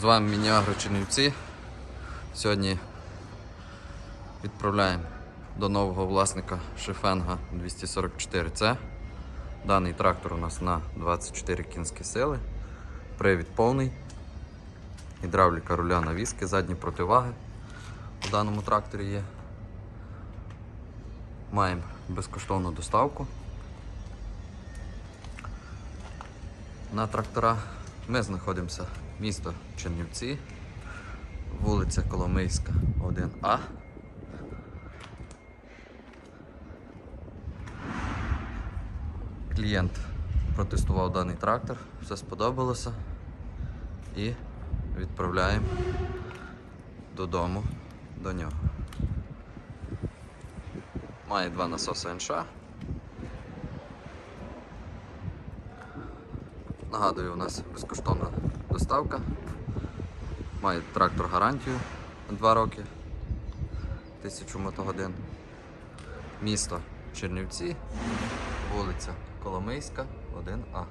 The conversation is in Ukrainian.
З вами Мініагро Чернівці. Сьогодні відправляємо до нового власника Шефенга 244C. Даний трактор у нас на 24 кінські сили. Привід повний. Гідравліка руля навіски, задні противаги у даному тракторі є. Маємо безкоштовну доставку. На трактора ми знаходимося місто Чернівці, вулиця Коломийська, 1А. Клієнт протестував даний трактор, все сподобалося і відправляємо додому до нього. Має два насоси НШ. Нагадую, у нас безкоштовна доставка. Має трактор гарантію на 2 роки, 1000 мотогодин. Місто Чернівці, вулиця Коломийська, 1А.